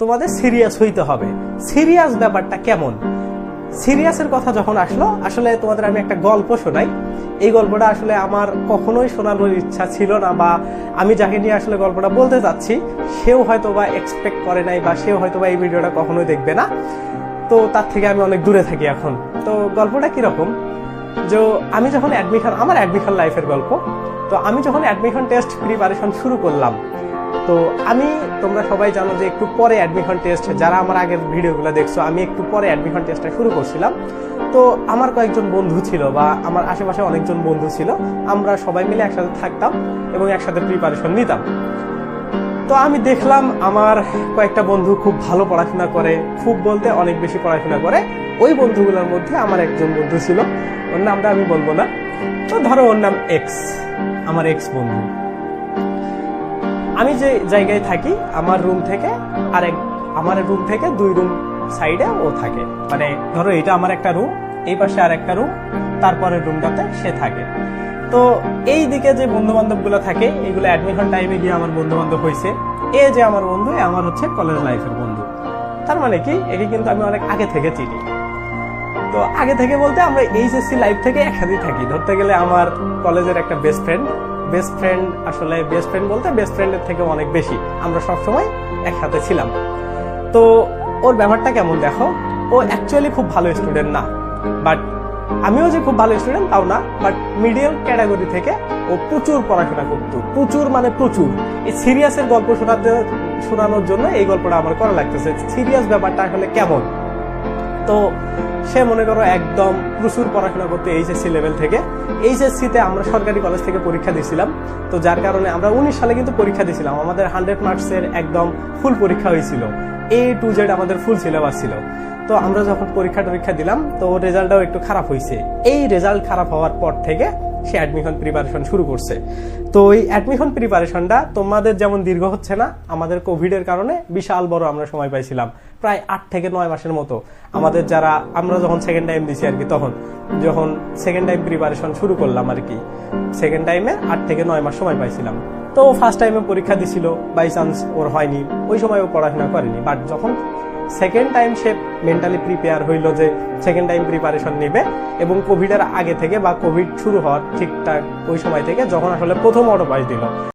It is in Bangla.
তোমাদের সিরিয়াস হইতে হবে। সিরিয়াস ব্যাপারটা কেমন? সিরিয়াসের কথা যখন আসলো, আসলে তোমাদের আমি একটা গল্প শোনাই। এই গল্পটা আসলে আমার কখনোই শোনানোর ইচ্ছা ছিল না বা আমি যাকে নিয়ে আসলে গল্পটা বলতে চাচ্ছি সেও হয়তো বা এক্সপেক্ট করে নাই বা সেও হয়তো বা এই ভিডিওটা কখনোই দেখবে না। তো তার থেকে আমি অনেক দূরে থাকি এখন। তো গল্পটা কীরকম? যে আমি যখন অ্যাডমিশন আমার অ্যাডমিশন লাইফের গল্প। তো আমি যখন অ্যাডমিশন টেস্ট প্রিপারেশন শুরু করলাম তো আমি, তোমরা সবাই জানো যে একটু পরে অ্যাডমিশন টেস্ট যারা আমার আগের ভিডিওগুলো দেখছ, আমি একটু পরে অ্যাডমিশন টেস্টটা শুরু করছিলাম। তো আমার কয়েকজন বন্ধু ছিল বা আমার আশেপাশে অনেকজন বন্ধু ছিল, আমরা সবাই মিলে একসাথে থাকতাম এবং একসাথে প্রিপারেশন নিতাম। তো আমি দেখলাম আমার কয়েকটা বন্ধু খুব ভালো পড়াশোনা করে, খুব বলতে অনেক বেশি পড়াশোনা করে। ওই বন্ধুগুলোর মধ্যে আমার একজন বন্ধু ছিল, ওর নামটা আমি বলব না। তো ধরো ওর নাম এক্স আমার এক্স বন্ধু। আমি যে জায়গায় থাকি, আমার রুম থেকে আরেক, আমার রুম থেকে দুই রুম সাইডে ও থাকে। মানে ধরো এটা আমার একটা রুম এই পাশে আর একটা রুম তারপরের রুমটাতে সে থাকে। তো এই দিকে যে বন্ধু বান্ধবগুলো থাকে এগুলো অ্যাডমিশন টাইমে গিয়ে আমার বন্ধু বান্ধব হয়েছে। এ যে আমার বন্ধু আমার হচ্ছে কলেজ লাইফের বন্ধু। তার মানে কি? একে কিন্তু আমি অনেক আগে থেকে চিনি। তো আগে থেকে বলতে আমরা এইচএসসি লাইফ থেকে একসাথেই থাকি। ধরতে গেলে আমার কলেজের একটা বেস্ট ফ্রেন্ড বেস্ট ফ্রেন্ড আসলে বেস্ট ফ্রেন্ড বলতে বেস্ট ফ্রেন্ডের থেকে অনেক বেশি। আমরা সবসময় একসাথে ছিলাম। তো ওর ব্যাপারটা কেমন দেখো? ও অ্যাকচুয়ালি খুব ভালো স্টুডেন্ট না। বাট আমিও যে খুব ভালো স্টুডেন্ট তাও না। বাট মিডিয়াম ক্যাটাগরি থেকে ও প্রচুর পড়াশোনা করতো। প্রচুর মানে প্রচুর। এই সিরিয়াসের গল্প শোনাতে, শোনানোর জন্য এই গল্পটা আমার করা লাগতেছে। সিরিয়াস ব্যাপারটা আসলে কেমন? তো সে মনে করো একদম প্রচুর পড়াশোনা করতে এইচএসসি লেভেল থেকে। এইচএসসিতে আমরা সরকারি কলেজ থেকে পরীক্ষা দিয়েছিলাম। তো যার কারণে আমরা উনিশ সালে কিন্তু পরীক্ষা দিয়েছিলাম। আমাদের হান্ড্রেড মার্কসের একদম ফুল পরীক্ষা হয়েছিল। এ টু জেড আমাদের ফুল সিলেবাস ছিল। তো আমরা যখন পরীক্ষা টরীক্ষা দিলাম, তো রেজাল্টটাও একটু খারাপ হয়েছে। এই রেজাল্ট খারাপ হওয়ার পর থেকে সে অ্যাডমিশন প্রিপারেশন শুরু করছে। তো ওই অ্যাডমিশন প্রিপারেশনটা তোমাদের যেমন দীর্ঘ হচ্ছে না, আমাদের কোভিডের কারণে বিশাল বড় আমরা সময় পাইছিলাম, প্রায় আট থেকে নয় মাসের মতো। আমাদের যারা, আমরা যখন সেকেন্ড টাইম দিছি আর কি, তখন, যখন সেকেন্ড টাইম প্রিপারেশন শুরু করলাম আর কি সেকেন্ড টাইমে আট থেকে নয় মাস সময় পাইছিলাম। তো ফার্স্ট টাইমে পরীক্ষা দিছিল বাই চান্স ওর হয়নি। ওই সময় ও পড়াশোনা করেনি। বাট যখন সেকেন্ড টাইম সে মেন্টালি প্রিপেয়ার হইল যে সেকেন্ড টাইম প্রিপারেশন নেবে এবং কোভিডের আগে থেকে বা কোভিড শুরু হওয়ার ঠিকঠাক ওই সময় থেকে, যখন আসলে প্রথম অটো পাস দিল।